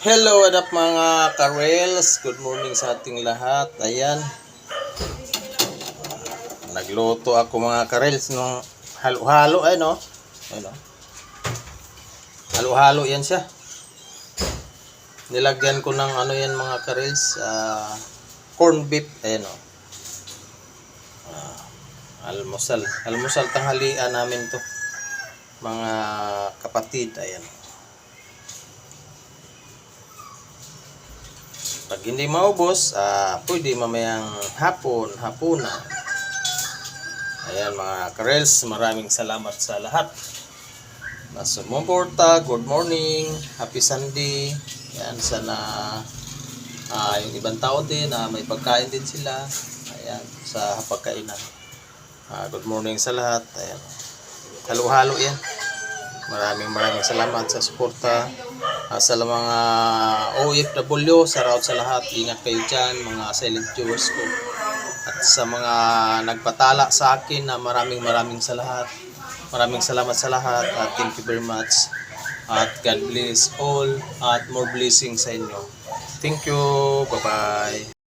Hello, what up mga Karels? Good morning sa ating lahat. Ayan. Nagluto ako mga Karels ng halo-halo ay no. No. Halo-halo yan siya. Nilagyan ko ng ano yan mga Karels, ah, corn beef ayan no. Ah, almusal. Almusal tanghalian namin to. Mga kapatid, ayan. Pag hindi maubos, ah, pwede mamayang hapon, hapunan. Ayan mga karels, maraming salamat sa lahat. Na sumuporta, good morning, happy Sunday. Ayan, sana ah, yung ibang tao din, ah, may pagkain din sila. Ayan, sa pagkainan. Ah, good morning sa lahat. Ayan. Halo-halo yan. Maraming maraming salamat sa suporta. Ah, sa mga OFW, shoutout sa lahat. Ingat kayo dyan, mga silent viewers ko. At sa mga nagpatala sa akin na maraming maraming sa lahat. Maraming salamat sa lahat. At thank you very much. At God bless all. At more blessings sa inyo. Thank you. Bye-bye.